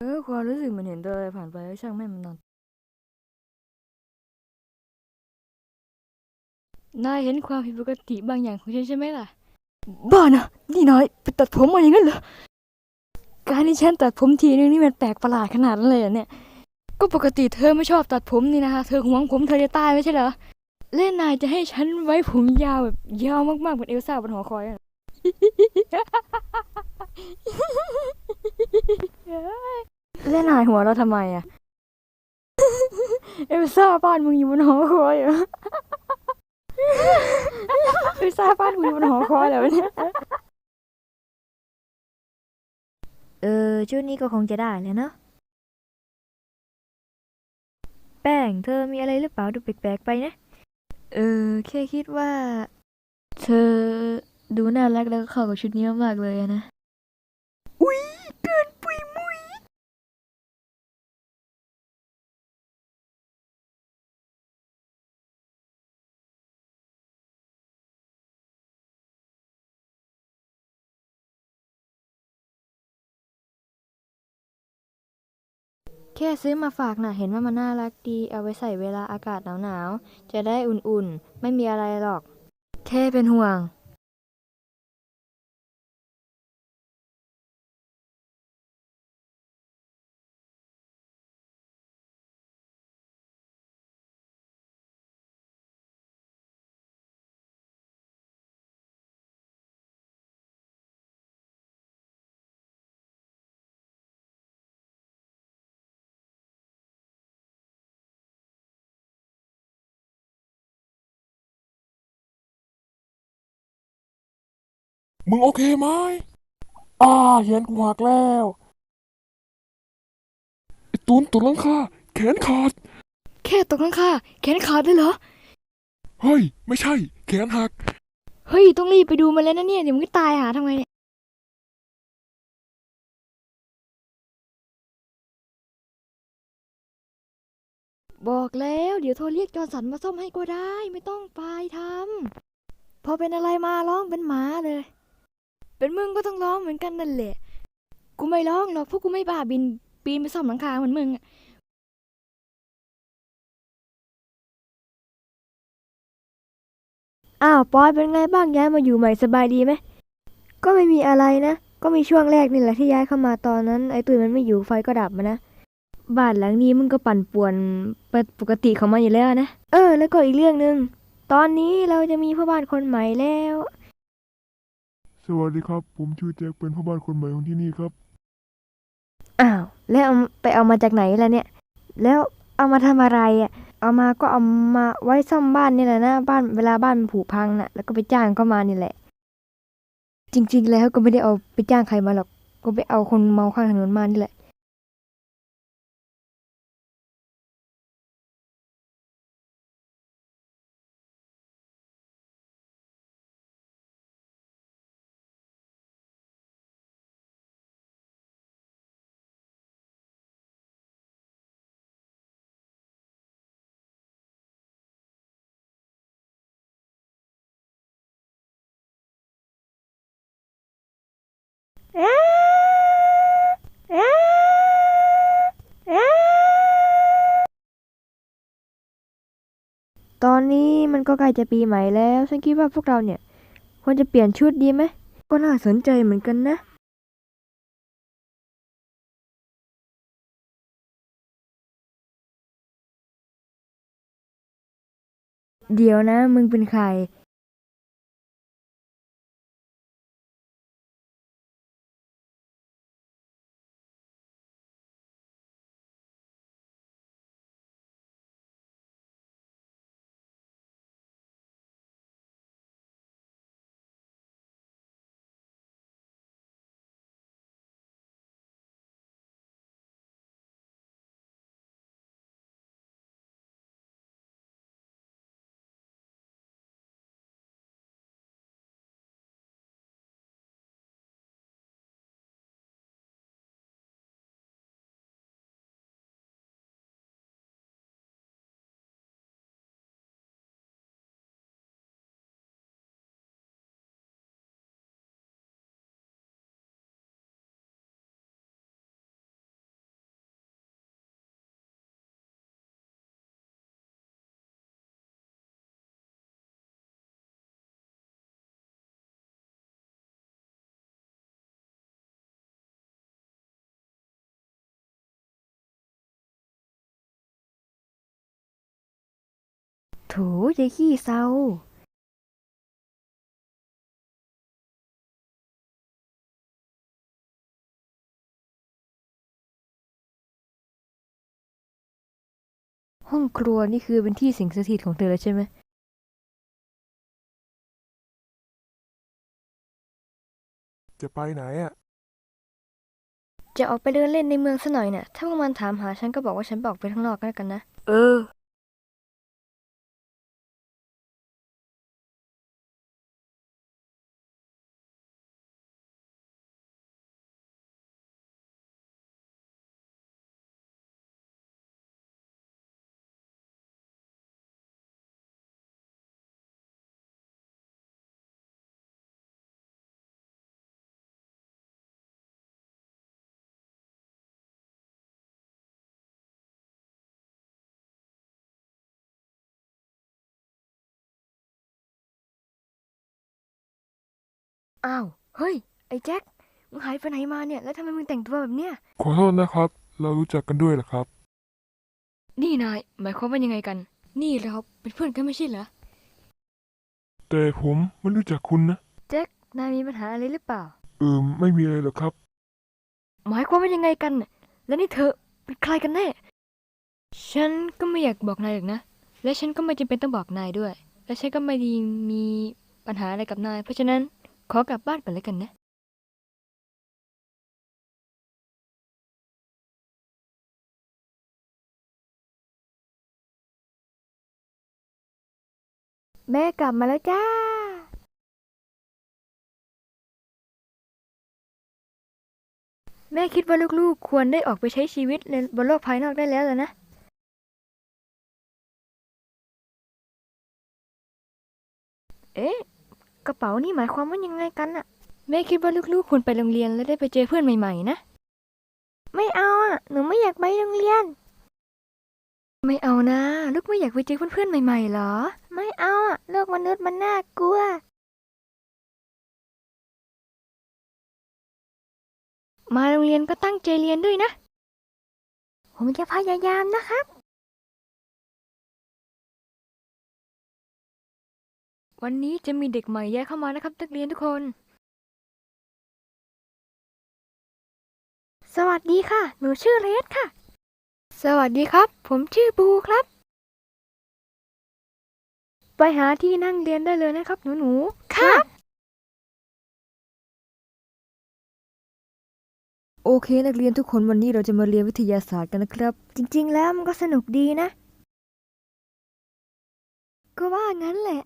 เออความรู้สึกมันเห็นตัวอะไรผ่านไปก็ช่างแม่มันนอนนายเห็นความผิดปกติบางอย่างของฉันใช่ไหมล่ะ บ้านะนี่นายไปตัดผมมาอย่างนั้นเหรอการที่ฉันตัดผมทีนึงนี่มันแปลกประหลาดขนาดนั้นเลยเหรอเนี่ย ก็ปกติเธอไม่ชอบตัดผมนี่นะคะ เธอหวงผมเธอจะตายไม่ใช่เหรอเล่นนายจะให้ฉันไว้ผมยาวแบบยาวมากๆเหมือนเอลซ่าบนหอคอยอะ เล่นนายหัวเราทำไมอะเอลซ่าบ้านมึงอยู่บนหอคอยเหรอเอลซ่าบ้านมึงอยู่บนหอคอยเหรอเนี่ยเออชุดนี้ก็คงจะได้แล้วเนาะแป้งเธอมีอะไรหรือเปล่าดูแปลกๆไปนะ เออแค่คิดว่า เธอดูน่ารักแล้วก็เข้ากับชุดนี้มากๆเลยอะนะ แค่ซื้อมาฝากน่ะเห็นว่ามันน่ารักดี เอาไว้ใส่เวลาอากาศหนาวๆ จะได้อุ่นๆ ไม่มีอะไรหรอก แค่เป็นห่วง มึงโอเคไหมอ่าแขนกูหักแล้วไอ้ตูนตุนหลังคาแขนขาด แค่ตกหลังคาแขนขาดเลยเหรอ เฮ้ย ไม่ใช่ แขนหัก เฮ้ย ต้องรีบไปดูมันแล้วนะเนี่ย เดี๋ยวมึงก็ตายหาทำไงเนี่ย บอกแล้วเดี๋ยวโทรเรียกจอร์นสันมาซ่อมให้ก็ได้ ไม่ต้องไปทำพอเป็นอะไรมาร้องเป็นหมาเลย เป็นมึงก็ต้องร้องเหมือนกันนั่นแหละ กูไม่ร้องหรอกเพราะกูไม่บ้าบินปีนไปซ่อมหลังคาเหมือนมึงอะอ้าวปอยเป็นไงบ้างย้ายมาอยู่ใหม่สบายดีไหม ก็ไม่มีอะไรนะ ก็มีช่วงแรกนี่แหละที่ย้ายเข้ามาตอนนั้น ไอ้ตื่นมันไม่อยู่ไฟก็ดับมานะ บ้านหลังนี้มึงก็ปั่นป่วนเป็นปกติของมันอยู่แล้วนะ เออ แล้วก็อีกเรื่องหนึ่งตอนนี้เราจะมีพ่อบ้านคนใหม่แล้ว สวัสดีครับ ผมชื่อแจ็คเป็นพ่อบ้านคนใหม่ของที่นี่ครับ อ้าว แล้วเอาไปเอามาจากไหนล่ะเนี่ย แล้วเอามาทำอะไรอะ เอามาก็เอามาไว้ซ่อมบ้านนี่แหละนะบ้านเวลาบ้านมันผุพังน่ะ แล้วก็ไปจ้างเข้ามานี่แหละ จริง ๆ แล้วก็ไม่ได้เอาไปจ้างใครมาหรอก ก็ไปเอาคนเมาข้างถนนมานี่แหละ ตอนนี้มันก็ใกล้จะปีใหม่แล้ว ฉันคิดว่าพวกเราเนี่ย ควรจะเปลี่ยนชุดดีไหม ก็น่าสนใจเหมือนกันนะ เดี๋ยวนะ มึงเป็นใคร โถยายขี้เศร้าห้องครัวนี่คือเป็นที่สิงสถิตของเธอแล้วใช่ไหม จะไปไหนอะ จะออกไปเดินเล่นในเมืองซะหน่อยเนี่ยถ้าพวกมันถามหาฉันก็บอกว่าฉันไปออกไปข้างนอกก็แล้วกันนะ เออ อ้าว เฮ้ย ไอ้แจ็ค มึงหายไปไหนมาเนี่ย แล้วทำไมมึงแต่งตัวแบบเนี้ย ขอโทษนะครับ เรารู้จักกันด้วยเหรอครับ นี่นาย หมายความว่ายังไงกัน นี่เราเป็นเพื่อนกันไม่ใช่เหรอ แต่ผมไม่รู้จักคุณนะ แจ็คนายมีปัญหาอะไรหรือเปล่า เออไม่มีอะไรหรอกครับ หมายความว่ายังไงกันน่ะแล้วนี่เธอเป็นใครกันแน่ ฉันก็ไม่อยากบอกนายหรอกนะ และฉันก็ไม่จำเป็นต้องบอกนายด้วย และฉันก็ไม่ไดีมีปัญหาอะไรกับนาย เพราะฉะนั้น ขอกลับบ้านก่อนแล้วกันนะแม่กลับมาแล้วจ้า แม่คิดว่าลูกๆ ควรได้ออกไปใช้ชีวิตในบนโลกภายนอกได้แล้วล่ะนะ เอ๊ะ กระเป๋านี่หมายความว่ายังไงกันน่ะแม่คิดว่าลูกๆควรไปโรงเรียนและได้ไปเจอเพื่อนใหม่ๆนะ ไม่เอาอะหนูไม่อยากไปโรงเรียน ไม่เอานะ ลูกไม่อยากไปเจอเพื่อนๆใหม่ๆเหรอ ไม่เอาอะโลกมนุษย์มันน่ากลัว มาโรงเรียนก็ตั้งใจเรียนด้วยนะ ผมจะพยายามนะครับ วันนี้จะมีเด็กใหม่แยกเข้ามานะครับนักเรียนทุกคน สวัสดีค่ะ หนูชื่อเลสค่ะ สวัสดีครับ ผมชื่อบูครับ ไปหาที่นั่งเรียนได้เลยนะครับ หนูๆครับ โอเค นักเรียนทุกคนวันนี้เราจะมาเรียนวิทยาศาสตร์กันนะครับ จริงๆ แล้วมันก็สนุกดีนะ ก็ว่างั้นแหละ